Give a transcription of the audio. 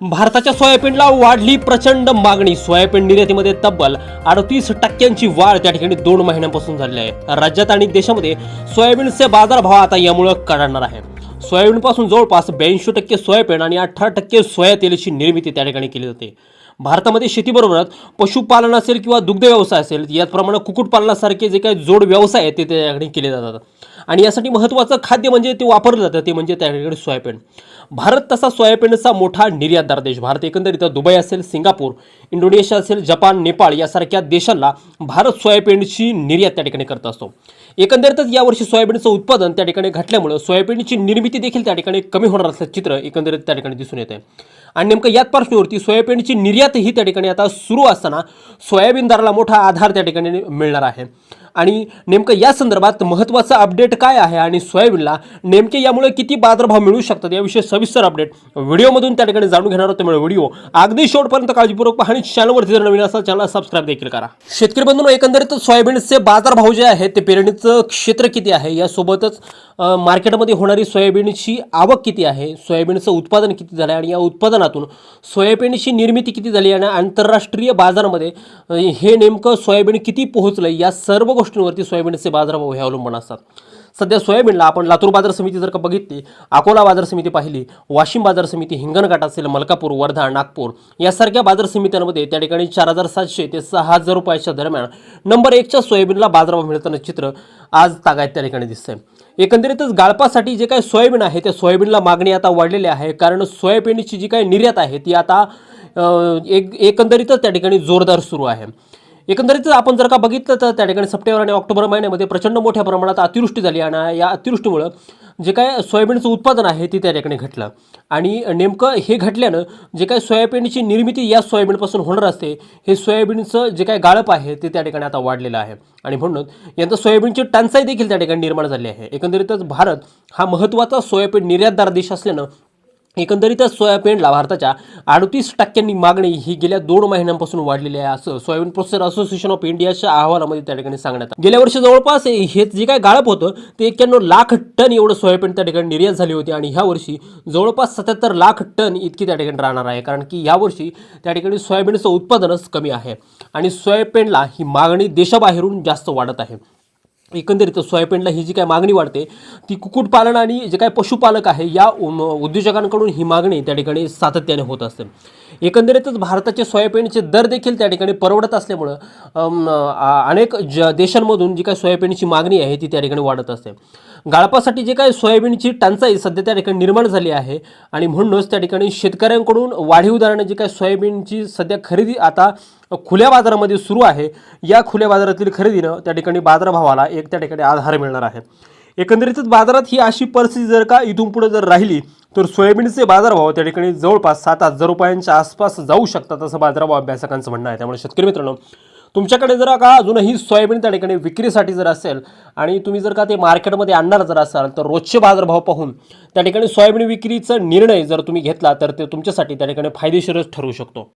भारताच्या सोयाबीनला वाढली प्रचंड मागणी. सोयाबीन निर्यातीमध्ये तब्बल अडतीस टक्क्यांची वाढ त्या ठिकाणी दोन महिन्यांपासून झाली आहे. राज्यात आणि देशामध्ये सोयाबीनचे बाजारभाव आता यामुळे कडाडणार आहे. सोयाबीनपासून जवळपास ब्याऐंशी टक्के सोयाबीन आणि अठरा टक्के सोया तेलाची निर्मिती त्या ठिकाणी केली जाते. भारतामध्ये शेतीबरोबरच पशुपालन असेल किंवा दुग्ध व्यवसाय असेल याचप्रमाणे कुक्कुटपालनासारखे जे काही जोड व्यवसाय आहेत ते त्या ठिकाणी केले जातात. आणि यासाठी महत्त्वाचं खाद्य म्हणजे ते वापरलं जातं ते म्हणजे त्या ठिकाणी सोयाबीन. भारत तसा सोयाबीनचा मोठा निर्यातदार देश. भारत एकंदरीत दुबई असेल सिंगापूर इंडोनेशिया असेल जपान नेपाळ यासारख्या देशांना भारत सोयाबीनची निर्यात त्या ठिकाणी करत असतो. एकंदरीतच यावर्षी सोयाबीनचं उत्पादन त्या ठिकाणी घटल्यामुळं सोयाबीनची निर्मिती देखील त्या ठिकाणी कमी होणार असल्याचं चित्र एकंदरीत त्या ठिकाणी दिसून येत आहे आणि नेमकं याच पार्श्वभूमीवरती सोयाबीनची निर्यात ही त्या ठिकाणी आता सुरू असताना सोयाबीन दराला मोठा आधार त्या ठिकाणी मिळणार आहे. आणि नेमकं या संदर्भात महत्त्वाचं अपडेट काय आहे आणि सोयाबीनला नेमके यामुळे किती बाजारभाव मिळू शकतात याविषयी सविस्तर अपडेट व्हिडिओमधून त्या ठिकाणी जाणून घेणार आहोत त्यामुळे व्हिडिओ अगदी शेवटपर्यंत काळजीपूर्वक पहा आणि चॅनलवरती जर नवीन असाल चॅनलला सबस्क्राईब देखील करा. शेतकरी बंधून एकंदरीत सोयाबीनचे बाजारभाव जे आहेत ते पेरणीचं क्षेत्र किती आहे? यासोबतच मार्केटमध्ये होणारी सोयाबीनची आवक किती आहे? सोयाबीनचं उत्पादन किती झालं आहे आणि या उत्पादन उत्पादनातून सोयाबीनची निर्मिती किती झाली आणि आंतरराष्ट्रीय बाजारामध्ये हे नेमकं सोयाबीन किती पोहोचलं या सर्व गोष्टींवरती सोयाबीनचे बाजारभाव हे अवलंबून असतात. सध्या सोयाबीनला आपण लातूर बाजार समिती जर का बघितली अकोला बाजार समिती पाहिली वाशिम बाजार समिती हिंगणघाट असेल मलकापूर वर्धा नागपूर यासारख्या बाजार समित्यांमध्ये त्या ठिकाणी चार हजार सातशे ते सहा हजार रुपयाच्या दरम्यान नंबर एकच्या सोयाबीनला बाजारभाव मिळताना चित्र आज तागायत त्या ठिकाणी दिसतंय. एकंदरीतच गाळपासाठी जे काही सोयाबीन आहे त्या सोयाबीनला मागणी आता वाढलेली आहे. कारण सोयाबीनची जी काही निर्यात आहे ती आता एक एकंदरीतच त्या ठिकाणी जोरदार सुरू आहे. एकंदरीत आपण जर का बघितलं तर त्या ठिकाणी सप्टेंबर आणि ऑक्टोबर महिन्यामध्ये प्रचंड मोठ्या प्रमाणात अतिवृष्टी झाली आणि या अतिवृष्टीमुळं जे काय सोयाबीनचं उत्पादन आहे ते त्या ठिकाणी घटलं. आणि नेमकं हे घटल्यानं जे काय सोयाबीनची निर्मिती या सोयाबीनपासून होणार असते हे सोयाबीनचं जे काय गाळप आहे ते त्या ठिकाणी आता वाढलेलं आहे. आणि म्हणून यंदा सोयाबीनची टंचाई देखील त्या ठिकाणी निर्माण झाली आहे. एकंदरीतच भारत हा महत्त्वाचा सोयाबीन निर्यातदार देश असल्यानं एकंदरीतच सोयाबीनला भारताच्या अडतीस टक्क्यांनी मागणी ही गेल्या दोन महिन्यांपासून वाढलेली आहे असं सोयाबीन प्रोसेसर असोसिएशन ऑफ इंडियाच्या अहवालामध्ये त्या ठिकाणी सांगण्यात गेल्या वर्षी जवळपास हे जे काय गाळप होतं ते एक्क्याण्णव लाख टन एवढं सोयाबीन त्या ठिकाणी निर्यात झाली होती आणि ह्या वर्षी जवळपास सत्याहत्तर लाख टन इतकी त्या ठिकाणी राहणार आहे. कारण की यावर्षी त्या ठिकाणी सोयाबीनचं उत्पादनच कमी आहे आणि सोयाबीनला ही मागणी देशाबाहेरून जास्त वाढत आहे. एकंदरीत सोयाबीनला ही जी काय मागणी वाढते ती कुक्कुटपालन आणि जे काय पशुपालक आहे या उम- उद्योजकांकडून ही मागणी त्या ठिकाणी सातत्याने होत असते. एकंदरीतच भारताचे सोयाबीनचे दर देखील त्या ठिकाणी परवडत असल्यामुळं अनेक ज देशांमधून जी काय सोयाबीनची मागणी आहे ती त्या ठिकाणी वाढत असते. गाळपासाठी जे काय सोयाबीनची टंचाई सध्या त्या ठिकाणी निर्माण झाली आहे आणि म्हणूनच त्या ठिकाणी शेतकऱ्यांकडून वाढीव दराने जी काय सोयाबीनची सध्या खरेदी आता खुल्या बाजारामध्ये सुरू आहे. या खुल्या बाजारातील खरेदीनं त्या ठिकाणी बाजारभावाला एक त्या ठिकाणी आधार मिळणार आहे. एकंदरीतच बाजारात ही अशी परिस्थिती जर का इथून पुढे जर राहिली तर सोयाबीनचे बाजारभाव त्या ठिकाणी जवळपास सात हजार रुपयांच्या आसपास जाऊ शकतात असं बाजारभाव अभ्यासकांचं म्हणणं आहे. त्यामुळे शेतकरी मित्रांनो तुमच्याकडे जर का अजूनही सोयाबीन त्या ठिकाणी विक्रीसाठी जर असेल आणि तुम्ही जर का ते मार्केटमध्ये आणणार जर असाल तर रोजचे बाजारभाव पाहून त्या ठिकाणी सोयाबीन विक्रीचा निर्णय जर तुम्ही घेतला तर ते तुमच्यासाठी त्या ठिकाणी फायदेशीरच ठरू शकतो.